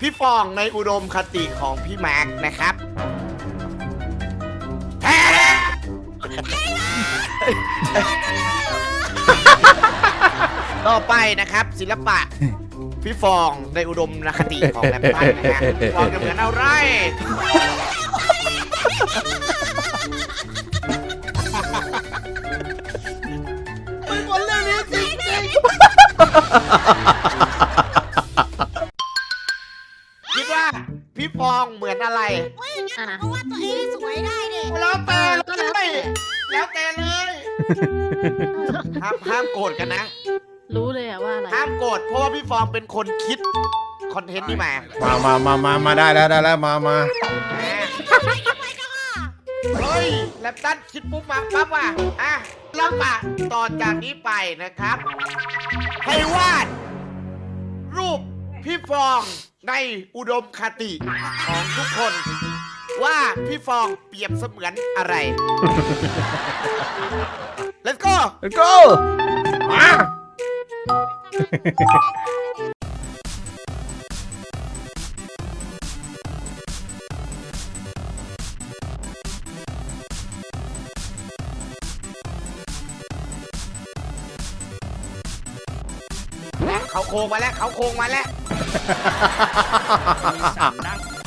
พี่ฟองในอุดมคติของพี่มาร์กนะครับแพ้ต่อไปนะครับ ศิลปะ พี่ฟองในอุดมคติของแลมตันนะฮะพี่ฟองจะเหมือนอะไรไม่หมดเรื่องนี้จริงจริง ห้ามห้ามโกรธกันนะ รู้เลยอะว่าอะไร ห้ามโกรธเพราะว่าพี่ฟองเป็นคนคิดคอนเทนต์นี้มามามามามามาได้แล้วได้แล้วมามาเฮ้ยแลปตันคิดปุ๊บมาปั๊บว่ะอะแล้วปะต่อจากนี้ไปนะครับ ให้วาด รูปพี่ฟองในอุดมคติของทุกคน ว่าพี่ฟองเปรียบเสมือนอะไร let's go แล้วก็มา เขาโครงมาแล้ว เขาโครงมาแล้วง่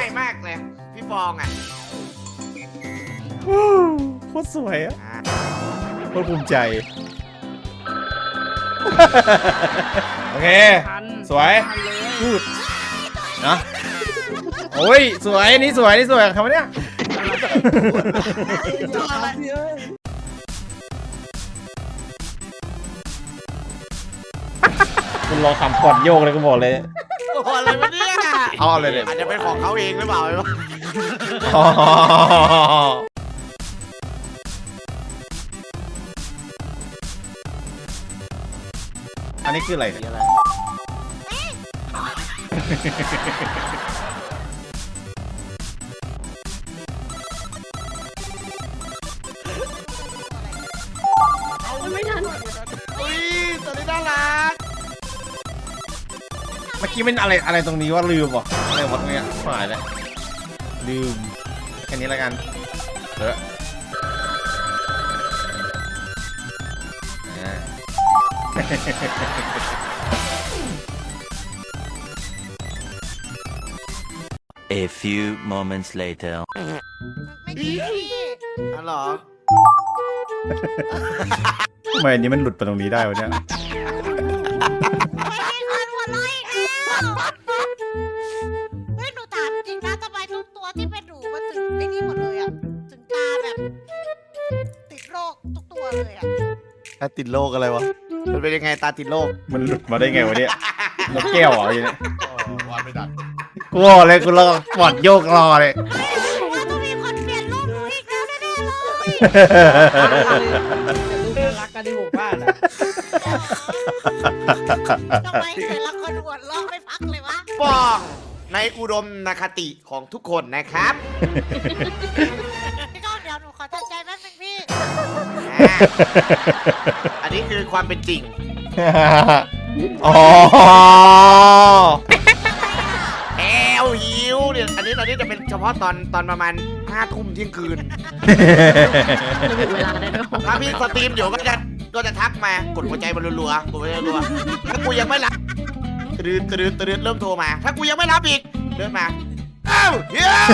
ายมากเลย พี่ฟองอะวู้โคตรสวยอะอ่าโคตรภูมิใจ โอเค ทันสวยทันเลยพูดนะโอ้ย สวย นี่สวย นี่สวยคำว่าเนี้ยคุณรอคำก่อนโยกเลยก็บอกเลย โอ้โหอะไรวะ เนี่ยเอาเลยเนี่ยอาจจะเป็นของเขาเองหรือเปล่าไม่รู้อ๋ออันนี้คืออะไรเนี่ยไม่ เมื่อกี้เป็นอะไรอะไรตรงนี้ว่าลืมวะอะไรวะตรงเนี้ยหายแล้วลืมแค่นี้แล้วกันเอออ่า A few moments later. ไม่ดีพี่อ๋อเหรอทำไมอันนี้มันหลุดไปตรงนี้ได้วะเนี่ย แบบติดโรคทุกตัวเลยอะตาติดโรคอะไรวะ มันเป็นยังไงตาติดโรคมันหลุดมาได้ไงวะเนี่ยนกแก้วเหรออยู่เนี่ยวานไม่ดักกูรอเลยกูรอปอดโยกรอเลยว่าต้องมีคนเปลี่ยนรูปหนูอีกแล้วแน่ๆเลยลูกรักกันที่หมู่บ้านอะทำไมแต่ละคนหัวเราะไม่พักเลยวะฟองในอุดมนคติของทุกคนนะครับ อ่าอันนี้คือความเป็นจริง อ๋อ แอลหิวเนี่ยอันนี้ตอนนี้จะเป็นเฉพาะตอนตอนประมาณห้าทุ่มเที่ยงคืน ระบุเวลาได้ด้วยถ้าพี่สตรีมอยู่ก็จะก็จะทักมากดหัวใจมันรัวๆกดหัวใจรัวๆถ้ากูยังไม่รับตรึดตรึดตรึดเริ่มโทรมา ถ้ากูยังไม่รับอีกเดินมาเอ้าเฮียว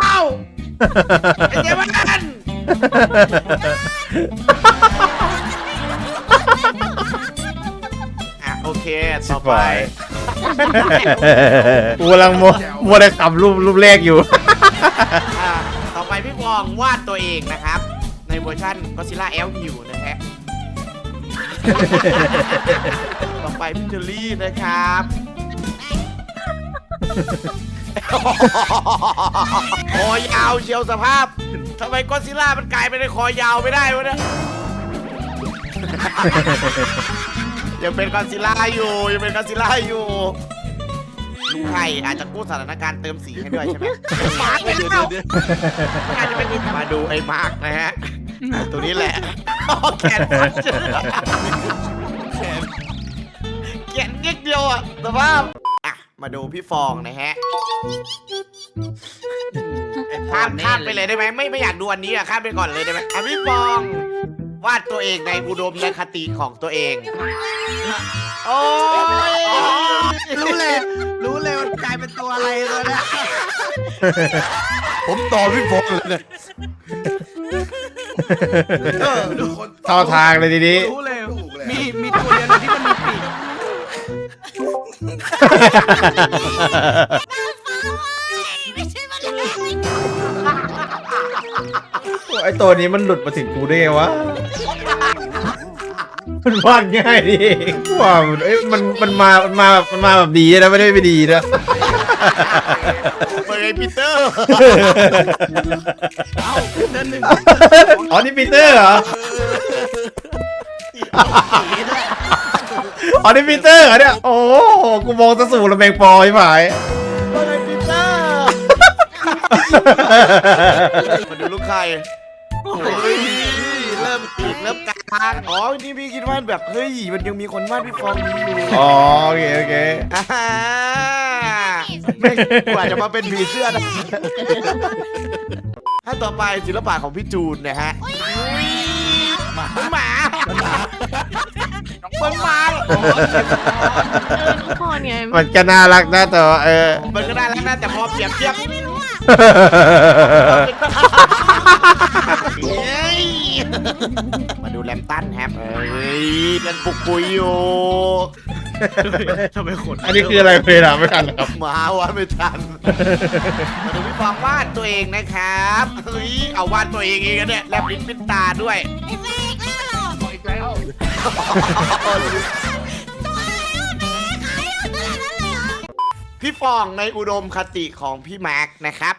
เอ้าไอ้เจ้าวัน อะโอเค ต่อไป กูกำลังมัวมัวแต่ขับรูปรูปแรกอยู่ อ่าต่อไปพี่ฟองวาดตัวเองนะครับ ในเวอร์ชันก็ซิล่าแอลฮิวนะฮะ ต่อไปพี่เจอรี่นะครับคอยาวเชียวสภาพ ทำไมก็ซิล่ามันกลายเป็นคอยาวไม่ได้วะเนี่ย ยังเป็นกอนซิล่าอยู่ยังเป็นกอนซิล่าอยู่ลุงไข่อาจจะกู้สถานการณ์เติมสีให้ด้วยใช่ไหมมาร์กไปแล้วอาจจะเป็นมาดูไอ้มาร์กนะฮะตัวนี้แหละอ๋อแขนพัดเจอแขนนิดเดียวอะแต่ว่าอะมาดูพี่ฟองนะฮะ ข้ามข้ามไปเลยได้ไหมไม่ไม่อยากดูอันนี้อะข้ามไปก่อนเลยได้ไหมอะพี่ฟองวาดตัวเองในอุดมในคติของตัวเอง โอ้ยรู้เลย รู้เลยมันกลายเป็นตัวอะไรเลยเนี่ยผมต่อพี่ฟองเลยเนี่ยเออทุกคนเข้าทางเลยทีนี้รู้เลยมีมีตัวเดียวเลยที่มันมีปีก ไอตัวนี้มันหลุดมาถึงกูได้ไงวะ มันวาดง่ายดิว่ามันเอ้ยมันมันมา มันมา มันมาแบบดีนะไม่ได้ไม่ดีนะเบย์ปีเตอร์เอ้าเดินหนึ่งอ๋อนี่ปีเตอร์เหรอ อ๋อนี่ปีเตอร์เหรอเนี่ย โอ้โหกูมองตะสูระแมงปอยหมายเบย์ปีเตอร์ มาดูลูกใครโอ้ย เริ่มปีกเริ่มกลางอ๋อนี่พี่คิดว่าแบบเฮ้ยมันยังมีคนวาดพี่ฟองดีอยู่อ๋อโอเคโอเคอ่าไม่กว่าจะมาเป็นผีเสื้อนะถ้าต่อไปศิลปะของพี่จูนนะฮะหมาหมามันหมาเออน้องพรไงมันก็น่ารักนะแต่ว่าเออมันก็ได้แล้วนะแต่พอเปรียบเทียบไม่รู้อะเฮ้ย มาดูแลมตันแฮปเฮ้ยยังปลุกปุยอยู่ทำไมขนอันนี้คืออะไรเพลาไม่ทันเหรอครับหมาวาดไม่ทันมาดูพี่ฟองวาดตัวเองนะครับเฮ้ยเอาวาดตัวเองเองนะเนี่ยแลบลิ้นปิ้นตาด้วยไอ้แม่อีกแล้วเหรออีกแล้วตัวอะไรวะเนี่ยขายอยู่ตัวนั้นเลยเหรอพี่ฟองในอุดมคติของพี่แม็กซ์นะครับ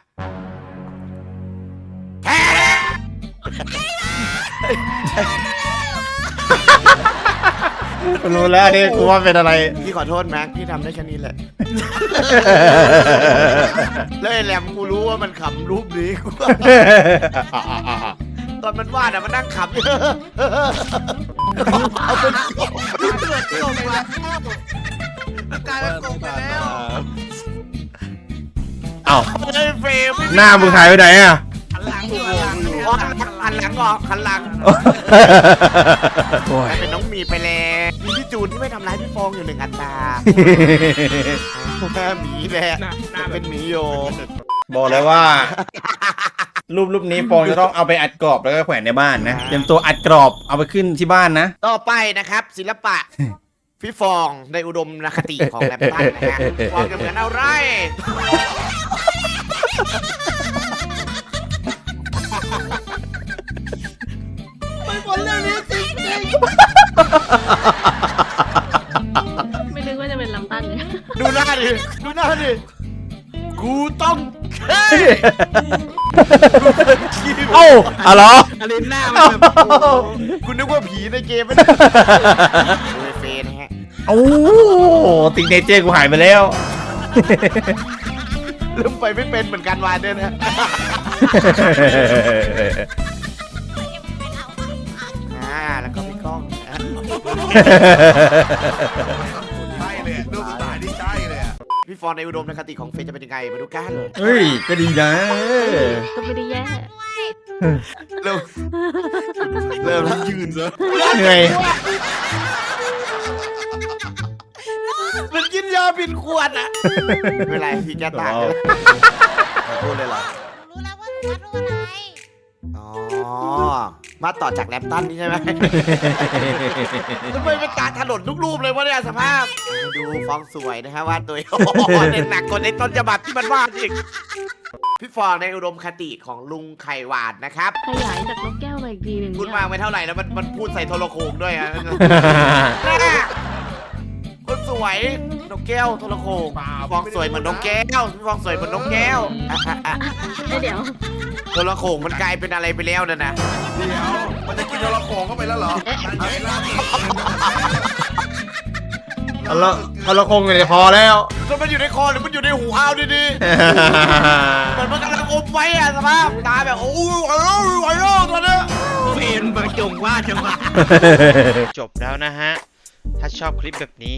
รู้แล้วนี่กูว่าเป็นอะไร พี่ขอโทษแม็กซ์พี่ทำได้แค่นี้แหละ แล้วไอ้แหลมกูรู้ว่ามันขำรูปนี้กูว่าตอนมันวาดอะมันนั่งขำอยู่เอาเป็นเกิดโกงแล้วกลายเป็นโกงไปแล้วเอ้าเฮ้ยเฟรมหน้ามึงหายไปไหนอะหันหลังอยู่หันหลัง อ๋อหันหลังออกหันหลังโอ้ยกลายเป็นน้องหมีไปแล้วมีพี่จูนที่ไม่ทำร้ายพี่ฟองอยู่หนึ่งอัตราแม่หมีแหละหน้าหน้าเป็นหมีโยบอกเลยว่า รูปรูปนี้ฟองจะต้องเอาไปอัดกรอบแล้วก็แขวนในบ้านนะเตรียมตัวอัดกรอบเอาไปขึ้นที่บ้านนะ ต่อไปนะครับ ศิลปะพี่ฟองในอุดมนคติของแลมตันนะฮะฟองจะเหมือนอะไร ไม่นึกว่าจะเป็นลำตันเลยดูหน้าดิ ดูหน้าดิ กูต้องเท่เอ้าอ๋อเหรออันนี้หน้ามันแบบคุณนึกว่าผีในเกมไม่ได้ดูไอ้เฟนนะฮะ โอ้ติงเนเจอร์กูหายไปแล้ว เริ่มไปไม่เป็นเหมือนกันวานเนี่ยนะ อ่า แล้วก็พี่ก้องนะ ใช่เลยรูปสไตล์นี่ใช่เลยอะพี่ฟอนในอุดมในคติของเฟนจะเป็นยังไงมาดูกันเฮ้ย ก็ดีนะก็ไม่ได้แย่เริ่มเริ่มแล้วยืนซะเหนื่อยมันกินยาผิดขวดอะไม่เป็นไรพี่แกตากเลยพูดเลยเหรอรู้แล้วว่าหนูวาดรูปอะไร อ๋อ มาต่อจากแรมตันนี่ใช่ไหม ทำไมเป็นการถลนทุกรูปเลยวะเนี่ยสภาพ ดูฟองสวยนะฮะวาดตัวเองโอ้โหเน้นหนักกว่าในต้นฉบับที่มันวาดอีก พี่ฟองในอุดมคติของลุงไข่หวานนะครับ ขยายจากนกแก้วมาอีกทีหนึ่งพูดเนี่ยมากไม่เท่าไหร่แล้วมันมันพูดใส่โทรโขงด้วยอะคน สวยนกแก้วโทรโขงฟองสวยเหมือนนกแก้วพี่ฟองสวยเหมือนนกแก้วอะอะอะเอ้ยเดี๋ยวโทรโขงมันกลายเป็นอะไรไปแล้วนั่นนะเดี๋ยวมันจะกินโทรโขงเข้าไปแล้วเหรอไหนล่ะรเอาละเอาละคงอยู่ในคอแล้วจะมันอยู่ในคอหรือมันอยู่ในหูเอาดีๆเหมือนมันกำลังอมไว้อะสภาพตาแบบโอ้ยไอ้โอ้ยไอ้โอ้ยตัวเนี้ยเวนบางจงว่าจังหวะจบแล้วนะฮะ ถ้าชอบคลิปแบบนี้